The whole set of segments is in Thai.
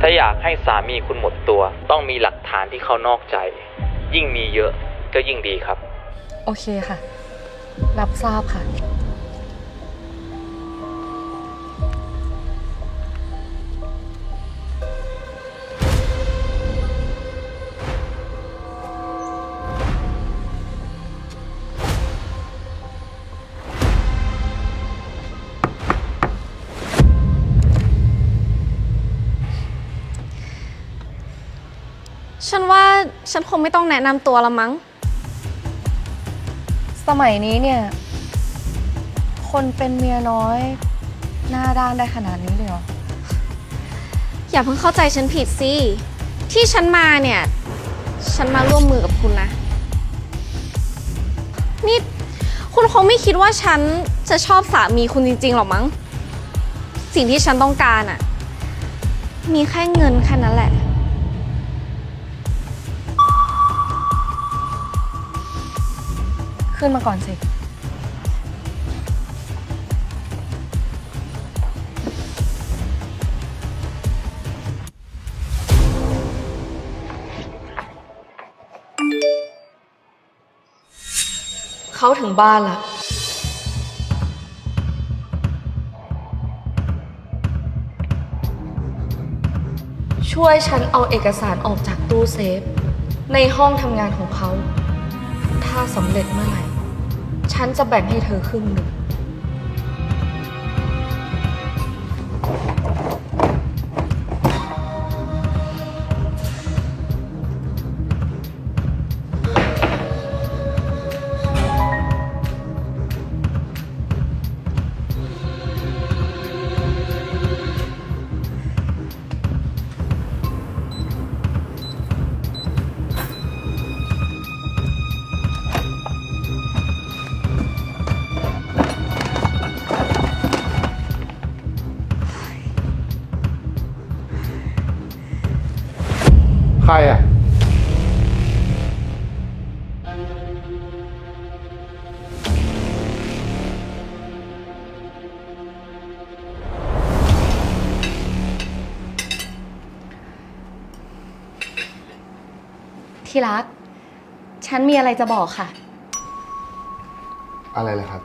ถ้าอยากให้สามีคุณหมดตัว ต้องมีหลักฐานที่เขานอกใจ ยิ่งมีเยอะก็ยิ่งดีครับ โอเคค่ะ รับทราบค่ะ ฉันว่าฉันคงไม่ต้องแนะนำตัวละมั้ง สมัยนี้เนี่ย คนเป็นเมียน้อย หน้าด้านได้ขนาดนี้เลยเหรอ อย่าเพิ่งเข้าใจฉันผิดสิ ที่ฉันมาเนี่ย ฉันมาร่วมมือกับคุณนะ นี่ คุณคงไม่คิดว่าฉันจะชอบสามีคุณจริงๆหรอกมั้ง สิ่งที่ฉันต้องการอะมีแค่เงินแค่นั้นแหละ ขึ้นมาก่อนสิ เขาถึงบ้านละช่วยฉันเอาเอกสารออกจากตู้เซฟ ในห้องทำงานของเขาาสำเร็จเมื่อไหร่ ฉันจะแบ่งให้เธอครึ่งหนึ่ง ใครอะ ที่รัก ฉันมีอะไรจะบอกค่ะ อะไรล่ะครับ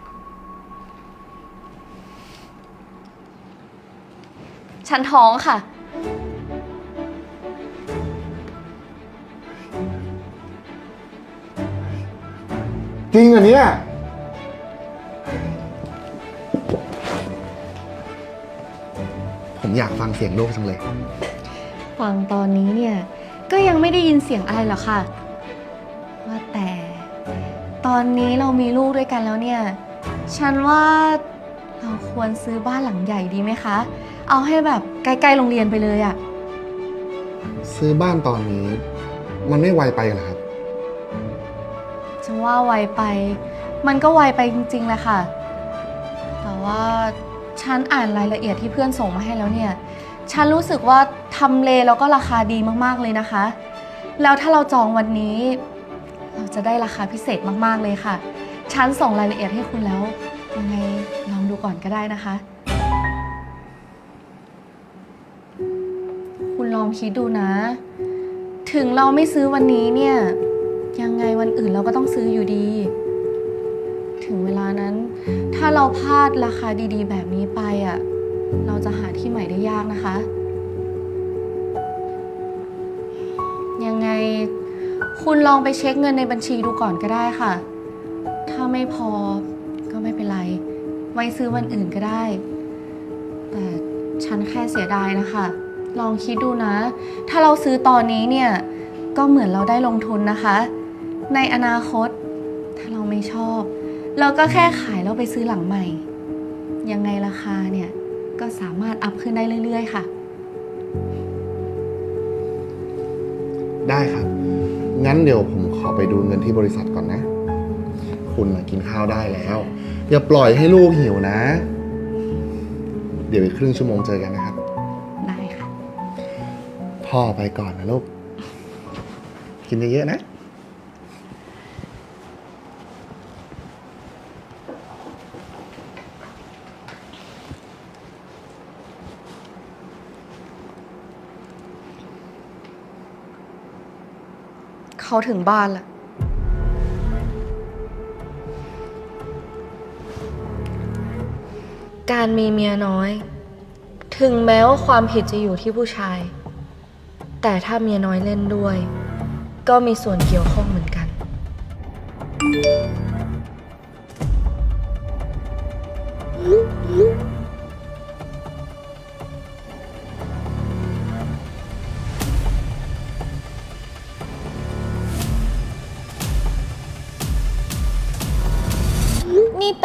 ฉันท้องค่ะ จริงเหรอเนี่ย ผมอยากฟังเสียงลูกจังเลย ฟังตอนนี้เนี่ย ก็ยังไม่ได้ยินเสียงอะไรหรอกค่ะ ว่าแต่ ตอนนี้เรามีลูกด้วยกันแล้วเนี่ย ฉันว่าเราควรซื้อบ้านหลังใหญ่ดีไหมคะ เอาให้แบบใกล้ๆโรงเรียนไปเลยอะ ซื้อบ้านตอนนี้ มันไม่ไวไปเหรอครับฉัน ว่าไวไป มันก็ไวไปจริงๆแหละค่ะ แต่ว่าฉันอ่านรายละเอียดที่เพื่อนส่งมาให้แล้วเนี่ย ฉันรู้สึกว่าทำเลแล้วก็ราคาดีมากๆเลยนะคะ แล้วถ้าเราจองวันนี้ เราจะได้ราคาพิเศษมากๆเลยค่ะ ฉันส่งรายละเอียดให้คุณแล้ว ยังไงลองดูก่อนก็ได้นะคะ คุณลองคิดดูนะ ถึงเราไม่ซื้อวันนี้เนี่ย ยังไงวันอื่นเราก็ต้องซื้ออยู่ดี ถึงเวลานั้น ถ้าเราพลาดราคาดีๆ แบบนี้ไปอะ เราจะหาที่ใหม่ได้ยากนะคะ ยังไงคุณลองไปเช็คเงินในบัญชีดูก่อนก็ได้ค่ะ ถ้าไม่พอก็ไม่เป็นไร ไว้ซื้อวันอื่นก็ได้ แต่ฉันแค่เสียดายนะคะ ลองคิดดูนะ ถ้าเราซื้อตอนนี้เนี่ย ก็เหมือนเราได้ลงทุนนะคะ ในอนาคต ถ้าเราไม่ชอบ เราก็แค่ขายแล้วไปซื้อหลังใหม่ ยังไงราคาเนี่ย ก็สามารถอัพขึ้นได้เรื่อยๆค่ะ ได้ครับ งั้นเดี๋ยวผมขอไปดูเงินที่บริษัทก่อนนะ คุณน่ะกินข้าวได้แล้ว อย่าปล่อยให้ลูกหิวนะ เดี๋ยวอีกครึ่งชั่วโมงเจอกันนะครับ ได้ค่ะ พ่อไปก่อนนะลูก กินเยอะๆนะ เขาถึงบ้านละการมีเมียน้อย ถึงแม้ว่าความผิดจะอยู่ที่ผู้ชาย แต่ถ้าเมียน้อยเล่นด้วย ก็มีส่วนเกี่ยวข้องเหมือนกัน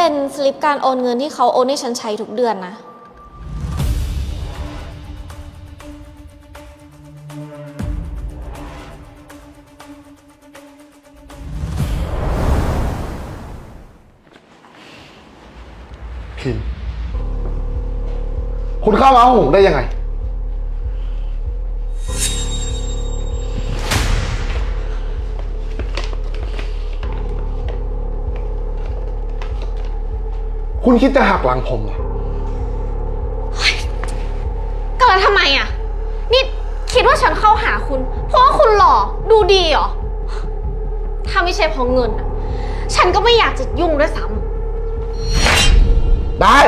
เป็นสลิปการโอนเงินที่เขาโอนให้ฉันใช้ทุกเดือนนะ พิมพ์คุณเข้ามาห้องผมได้ยังไง คุณคิดจะหักหลังผมเหรอก็แล้วทำไมอะ นี่คิดว่าฉันเข้าหาคุณ เพราะว่าคุณหล่อดูดีเหรอ ถ้าไม่ใช่เพราะเงินอะฉันก็ไม่อยากจะยุ่งด้วยซ้ได้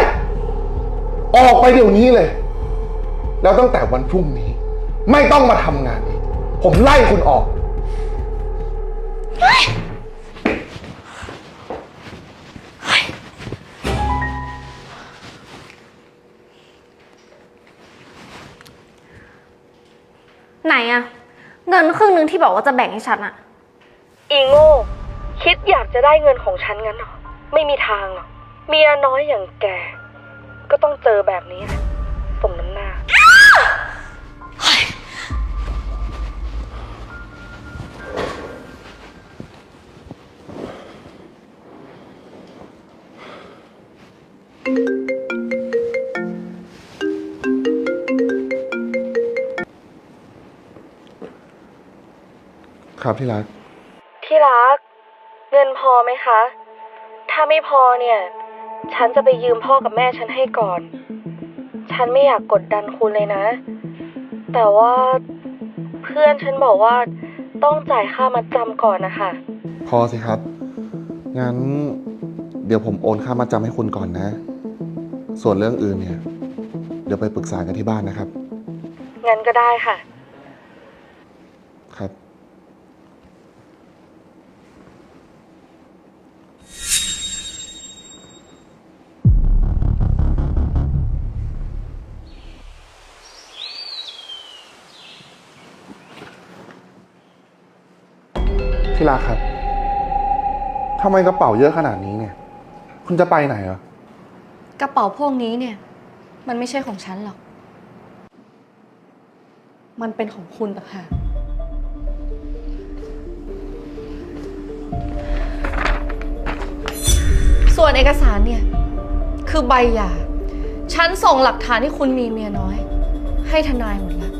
ออกไปเดี๋ยวนี้เลย แล้วตั้งแต่วันพรุ่งนี้ ไม่ต้องมาทำงานอีก ผมไล่คุณออกำ ไหนอะเงินครึ่งหนึงที่บอกว่าจะแบ่งให้ฉันอะอีโง่ คิดอยากจะได้เงินของฉันงั้นเหรอ ไม่มีทางหรอก เมียน้อยอย่างแก ก็ต้องเจอแบบนี้แหละสมน้ำหน้า ครับที่รัก ที่รัก เงินพอไหมคะ ถ้าไม่พอเนี่ย ฉันจะไปยืมพ่อกับแม่ฉันให้ก่อน ฉันไม่อยากกดดันคุณเลยนะ แต่ว่าเพื่อนฉันบอกว่าต้องจ่ายค่ามัดจำก่อนนะคะ พอสิครับ งั้น เดี๋ยวผมโอนค่ามาจำให้คุณก่อนนะ ส่วนเรื่องอื่นเนี่ย เดี๋ยวไปปรึกษากันที่บ้านนะครับ งั้นก็ได้ค่ะ ครับ ที่รักครับทำไมกระเป๋าเยอะขนาดนี้เนี่ย คุณจะไปไหนเหรอ กระเป๋าพวกนี้เนี่ย มันไม่ใช่ของฉันหรอก มันเป็นของคุณต่างหากส่วนเอกสารเนี่ย คือใบหย่า ฉันส่งหลักฐานที่คุณมีเมียน้อย ให้ทนายหมดแล้ว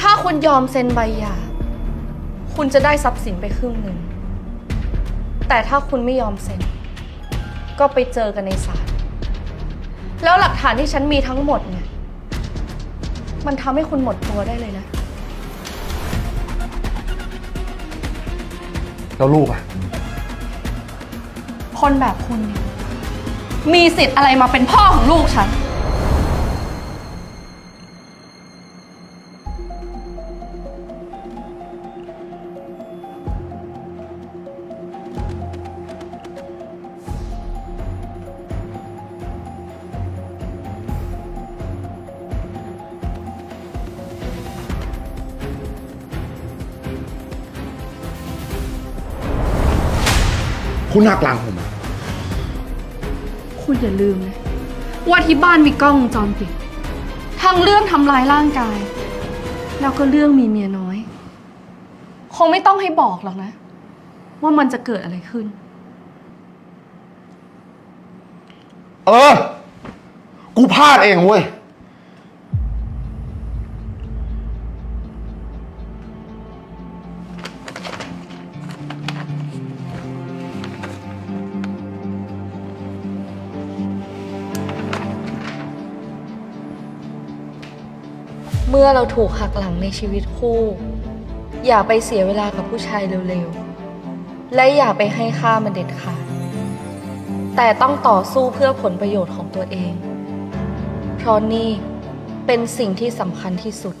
ถ้าคุณยอมเซ็นใบหย่า คุณจะได้ทรัพย์สินไปครึ่งหนึ่ง แต่ถ้าคุณไม่ยอมเซ็น ก็ไปเจอกันในศาล แล้วหลักฐานที่ฉันมีทั้งหมดเนี่ย มันทำให้คุณหมดตัวได้เลยนะ แล้วลูกอะคนแบบคุณเนี่ยมีสิทธิ์อะไรมาเป็นพ่อของลูกฉัน คุณหักหลังผมอะคุณอย่าลืมนะว่าที่บ้านมีกล้องวงจรปิดทั้งเรื่องทำร้ายร่างกาย แล้วก็เรื่องมีเมียน้อย คงไม่ต้องให้บอกหรอกนะ ว่ามันจะเกิดอะไรขึ้น เออ กูพลาดเองเว้ย เมื่อเราถูกหักหลังในชีวิตคู่ อย่าไปเสียเวลากับผู้ชายเร็วๆ และอย่าไปให้ค่ามันเด็ดขาด แต่ต้องต่อสู้เพื่อผลประโยชน์ของตัวเอง เพราะนี่เป็นสิ่งที่สำคัญที่สุด